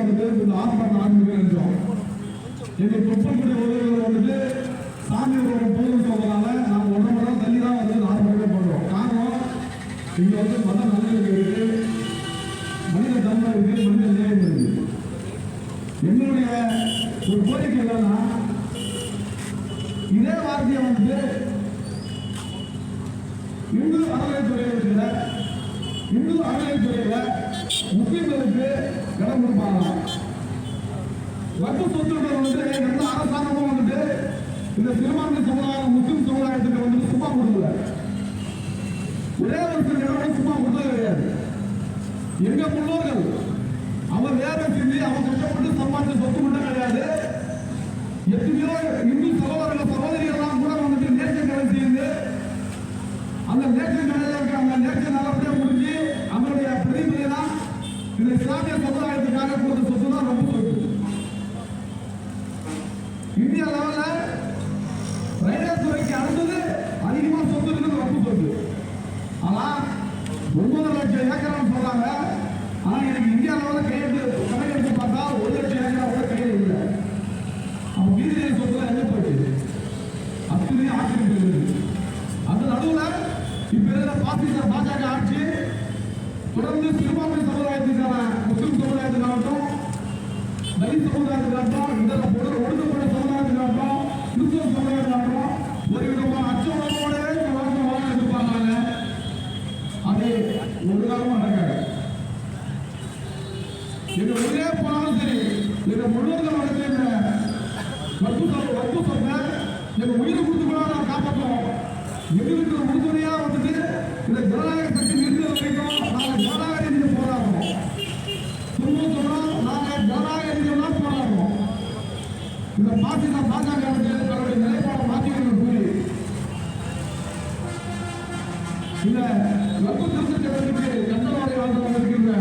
பண்ணுங்க தேங்க்யூ வந்துட்டு இந்த ஆர்ப்பாட்டம் ஆரம்பிக்கிறோம் எங்க தொப்பக்கூடிய உதவிகள் வந்துட்டு சாமி ஒரு போதும் சொல்றதுனால நாங்கள் ஒன்றரை மணி தள்ளி தான் வந்து இந்த ஆர்ப்பாட்டமே காரணம் இங்கே வந்து மத நல்லிணக்கம் இருக்கு. மனித தன்மை இருக்கு மனித நேயம் இருக்கு. என்னுடைய ஒரு கோரிக்கை என்னன்னா இதே வார்த்தையை வந்துட்டு இந்து அறநிலைத்துறையில் இருக்கிற இந்து அறநிலைத்துறையில முஸ்லிம்களுக்கு சொத்து சொத்துக்கள் வந்துட்டு எந்த அரசாங்கமும் வந்துட்டு இந்த சிறுபான்மை சமுதாயம் முஸ்லிம் சமுதாயத்துக்கு வந்துட்டு சும்மா கொடுக்கல. ஒரே ஒரு சில நிறுவனம் சும்மா கொடுத்தது கிடையாது. எங்க முன்னோர்கள் அவன் வேலை செஞ்சு அவன் கஷ்டப்பட்டு சம்பாதிச்ச சொத்து மட்டும் கிடையாது. எத்தனையோ இந்து ஆனா ஒன்பது லட்சம் ஏக்கர்னு சொல்றாங்க. ஆனா எனக்கு இந்தியா லெவல்ல கையெழுத்து கணக்கெடுத்து பார்த்தா ஒரு லட்சம் ஏக்கர் கூட கையில் இல்லை. அப்ப மீதி சொத்துல எங்க போயிடுது அத்தனை ஆட்சி இருக்குது. அந்த நடுவுல இப்ப இருக்கிற பாசிச பாஜக ஆட்சி தொடர்ந்து சிறுபான்மை சமுதாயத்துக்கான முஸ்லிம் சமுதாயத்துக்காகட்டும் தலித் சமுதாயத்துக்காகட்டும் இதர பொருள் ஒடுக்கப்பட்ட சமுதாயத்துக்காகட்டும் கிறிஸ்தவ சமுதாயத்துக்காகட்டும் ஒரு காலமும் நடக்காது இது உயிரே போனாலும் சரி இது முழுவதும் நடத்த இந்த வற்பு சொல் வற்பு சொன்ன எங்க உயிரை கொடுத்து கூட நான் காப்பாற்றுவோம் எங்களுக்கு உறுதுணையா வந்துட்டு இந்த ஜனநாயக கட்சி நிறுத்த வரைக்கும் நாங்கள் ஜனநாயக ரீதியில போராடுவோம். துன்பம் சொல்றோம் நாங்க ஜனநாயக ரீதியில தான் போராடுறோம் இந்த பாசிச பாஜக இந்த லப்பு திருத்த கண்டவாடை வாழ்ந்து வந்திருக்கின்ற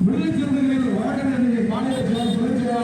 விடுதலை சிறுத்தைகளில் வழக்கறிஞர் பாலியல் செயலாளர்